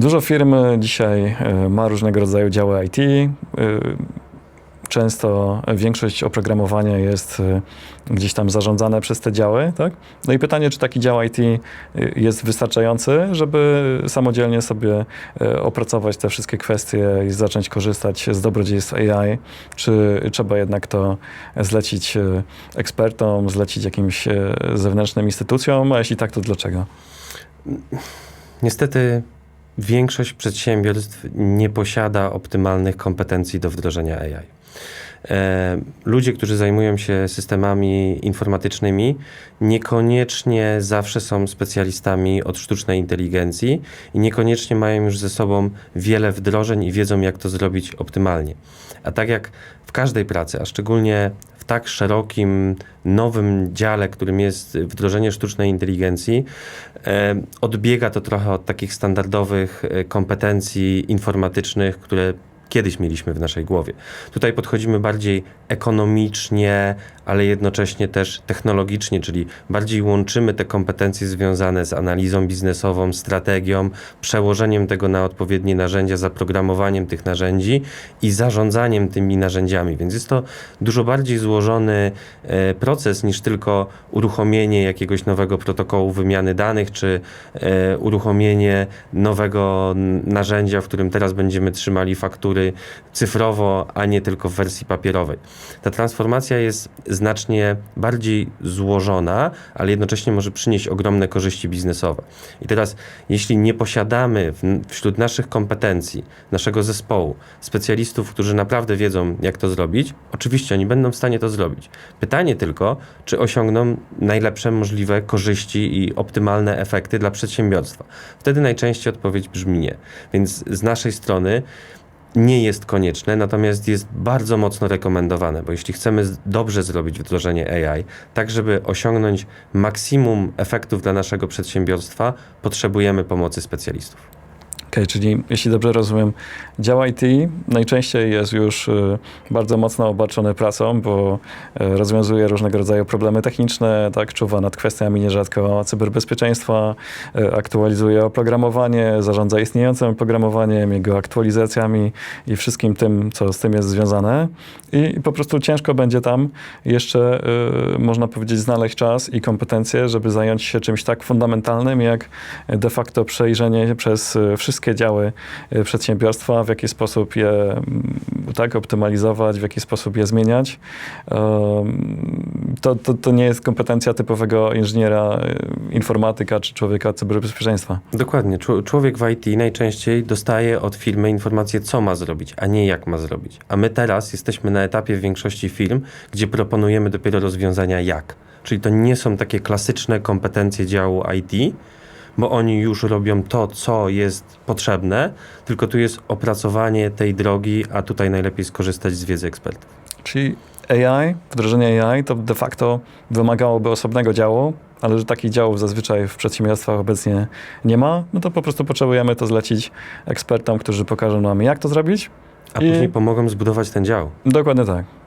Dużo firm dzisiaj e, ma różnego rodzaju działy IT. E, Często większość oprogramowania jest e, gdzieś tam zarządzane przez te działy, tak? No i pytanie, czy taki dział IT jest wystarczający, żeby samodzielnie sobie e, opracować te wszystkie kwestie i zacząć korzystać z dobrodziejstw AI, czy trzeba jednak to zlecić e, ekspertom, zlecić jakimś e, zewnętrznym instytucjom, a jeśli tak, to dlaczego? Niestety większość przedsiębiorstw nie posiada optymalnych kompetencji do wdrożenia AI. E, Ludzie, którzy zajmują się systemami informatycznymi, niekoniecznie zawsze są specjalistami od sztucznej inteligencji i niekoniecznie mają już ze sobą wiele wdrożeń i wiedzą, jak to zrobić optymalnie. A tak jak w każdej pracy, a szczególnie w tak szerokim, nowym dziale, którym jest wdrożenie sztucznej inteligencji, e, odbiega to trochę od takich standardowych e, kompetencji informatycznych, które kiedyś mieliśmy w naszej głowie. Tutaj podchodzimy bardziej ekonomicznie, ale jednocześnie też technologicznie, czyli bardziej łączymy te kompetencje związane z analizą biznesową, strategią, przełożeniem tego na odpowiednie narzędzia, zaprogramowaniem tych narzędzi i zarządzaniem tymi narzędziami. Więc jest to dużo bardziej złożony e, proces niż tylko uruchomienie jakiegoś nowego protokołu wymiany danych, czy e, uruchomienie nowego narzędzia, w którym teraz będziemy trzymali faktury cyfrowo, a nie tylko w wersji papierowej. Ta transformacja jest znacznie bardziej złożona, ale jednocześnie może przynieść ogromne korzyści biznesowe. I teraz, jeśli nie posiadamy w, wśród naszych kompetencji, naszego zespołu, specjalistów, którzy naprawdę wiedzą, jak to zrobić, oczywiście oni będą w stanie to zrobić. Pytanie tylko, czy osiągną najlepsze możliwe korzyści i optymalne efekty dla przedsiębiorstwa. Wtedy najczęściej odpowiedź brzmi nie. Więc z naszej strony nie jest konieczne, natomiast jest bardzo mocno rekomendowane, bo jeśli chcemy dobrze zrobić wdrożenie AI, tak żeby osiągnąć maksimum efektów dla naszego przedsiębiorstwa, potrzebujemy pomocy specjalistów. Okej, czyli jeśli dobrze rozumiem, dział IT najczęściej jest już y, bardzo mocno obarczony pracą, bo y, rozwiązuje różnego rodzaju problemy techniczne, tak, czuwa nad kwestiami nierzadko cyberbezpieczeństwa, y, aktualizuje oprogramowanie, zarządza istniejącym oprogramowaniem, jego aktualizacjami i wszystkim tym, co z tym jest związane. I, po prostu ciężko będzie tam jeszcze, można powiedzieć, znaleźć czas i kompetencje, żeby zająć się czymś tak fundamentalnym, jak de facto przejrzenie przez y, wszystkie działy y, przedsiębiorstwa, w jaki sposób je mm, tak optymalizować, w jaki sposób je zmieniać. To, to, to nie jest kompetencja typowego inżyniera, y, informatyka czy człowieka cyberbezpieczeństwa. Dokładnie. Czł- Człowiek w IT najczęściej dostaje od firmy informację, co ma zrobić, a nie jak ma zrobić. A my teraz jesteśmy na etapie w większości firm, gdzie proponujemy dopiero rozwiązania jak. Czyli to nie są takie klasyczne kompetencje działu IT, bo oni już robią to, co jest potrzebne, tylko tu jest opracowanie tej drogi, a tutaj najlepiej skorzystać z wiedzy ekspertów. Czyli AI, wdrożenie AI to de facto wymagałoby osobnego działu, ale że takich działów zazwyczaj w przedsiębiorstwach obecnie nie ma, no to po prostu potrzebujemy to zlecić ekspertom, którzy pokażą nam, jak to zrobić. A później pomogą zbudować ten dział. Dokładnie tak.